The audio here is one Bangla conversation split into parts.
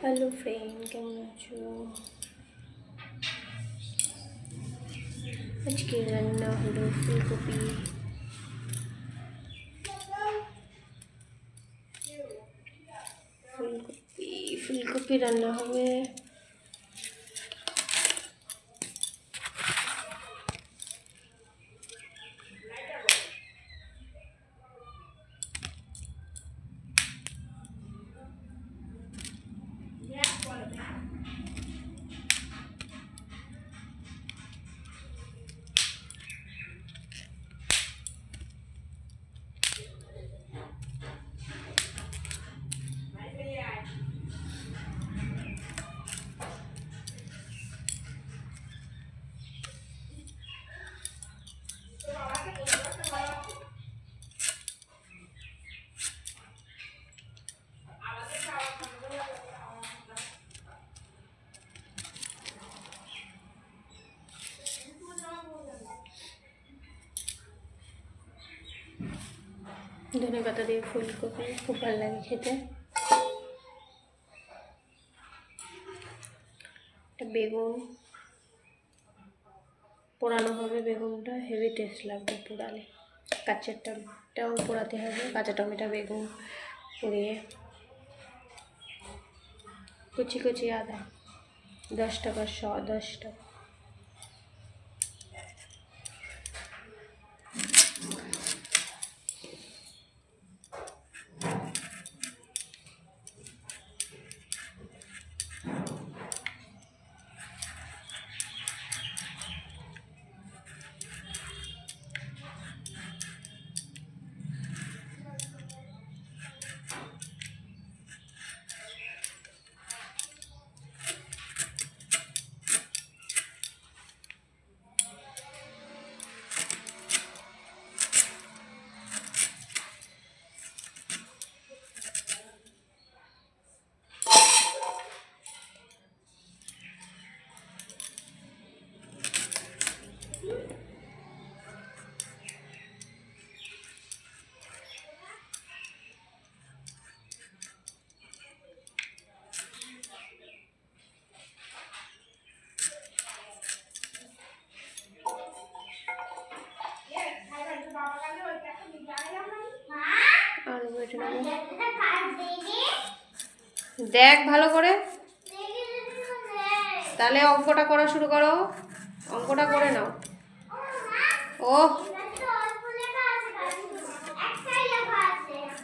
হ্যালো ফ্রেন্ড কেমন আছো আজকে রান্না হলো ফুলকপি ফুলকপি ফুলকপি রান্না হবে ধনে পাতা দিয়ে ফুলকপি খুব ভালো লাগে খেতে। বেগুন, পোড়ানো হবে বেগুনটা, হেভি টেস্ট লাগবে পোড়ালে। কাঁচাটাও পোড়াতে হবে, কাঁচা টমেটো, বেগুন পুড়িয়ে। কুচি কুচি আদা, দশ টাকা শ, দশ টাকা। দেখ ভালো করে। তাহলে অঙ্কটা করা শুরু করো। অঙ্কটা করে নাও। ও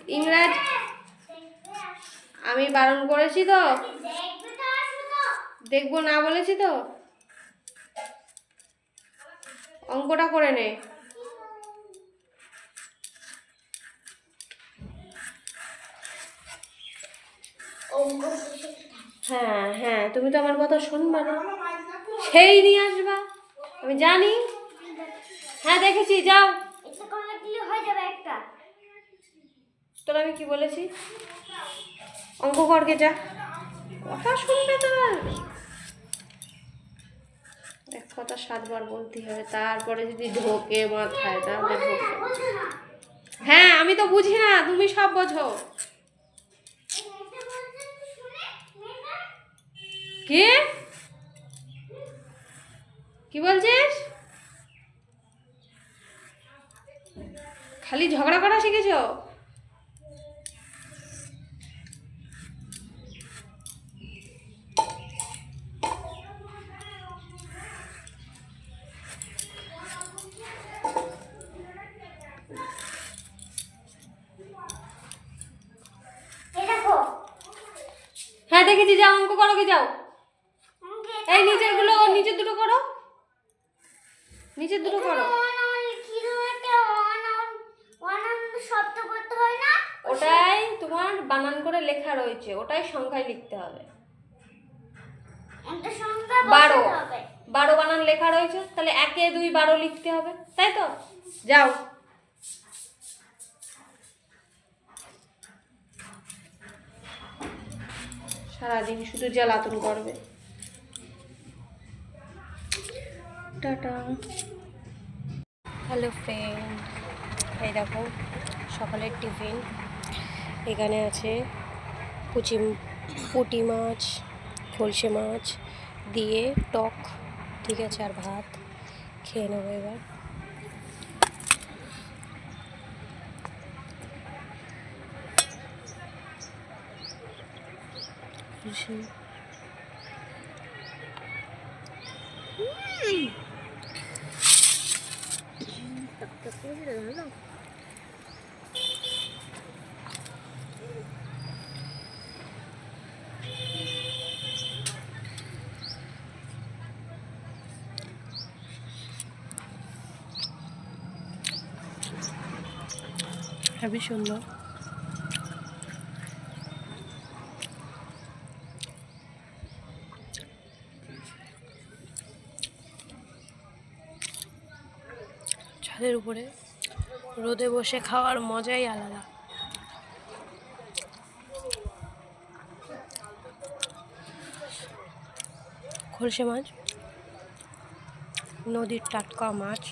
ইংরাজ। আমি বারণ করেছি তো। দেখব না বলেছি তো। অঙ্কটা করে নে। হ্যাঁ হ্যাঁ তুমি তো আমার কথা শুনবা না। সেই নিয়ে আসবা আমি জানি। হ্যাঁ দেখেছি যাও। তোর আমি কি বলেছি? অঙ্ক করকে যা কথা শুনবে তো এক কথা সাতবার বলতে হবে তারপরে যদি ঢোকে মাথায় তাহলে ঢোকে। হ্যাঁ আমি তো বুঝি না তুমি সব বোঝো। কে? কি বলছিস? খালি ঝগড়া করা শিখেছো? হ্যাঁ দেখেছি যাও অঙ্ক করো কি যাও। এই নিচেরগুলো নিচের দুটো করো। নিচের দুটো করো। ওটাই তোমার বানান করে লেখা রয়েছে ওটাই সংখ্যায় লিখতে হবে। বারো। বারো বানান লেখা রয়েছে তাহলে একে দুই বারো লিখতে হবে তাই তো? যাও। সারাদিন শুধু জ্বালাতন করবে। টাটা। হ্যালো ফ্রেন্ড এই দেখো, সকালের টিফিন এখানে আছে কুচি পুঁটি মাছ, খলসে মাছ দিয়ে টক, ঠিক আছে, আর ভাত। খেয়ে নেব এবার। খলসে হেবি সুন্দর ছাদের উপরে রোদে বসে খাওয়ার মজাই আলাদা। খলসে মাছ নদীর টাটকা মাছ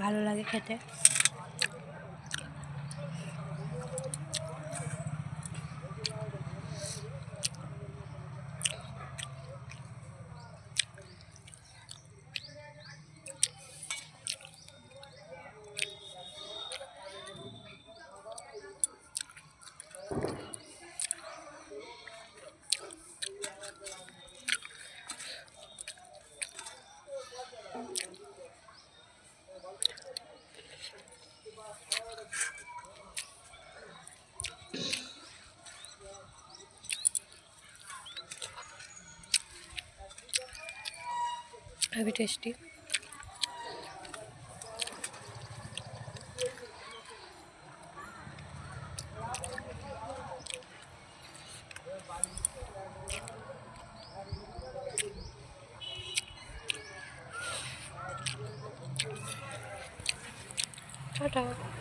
ভালো লাগে খেতে। Heavy tasty tata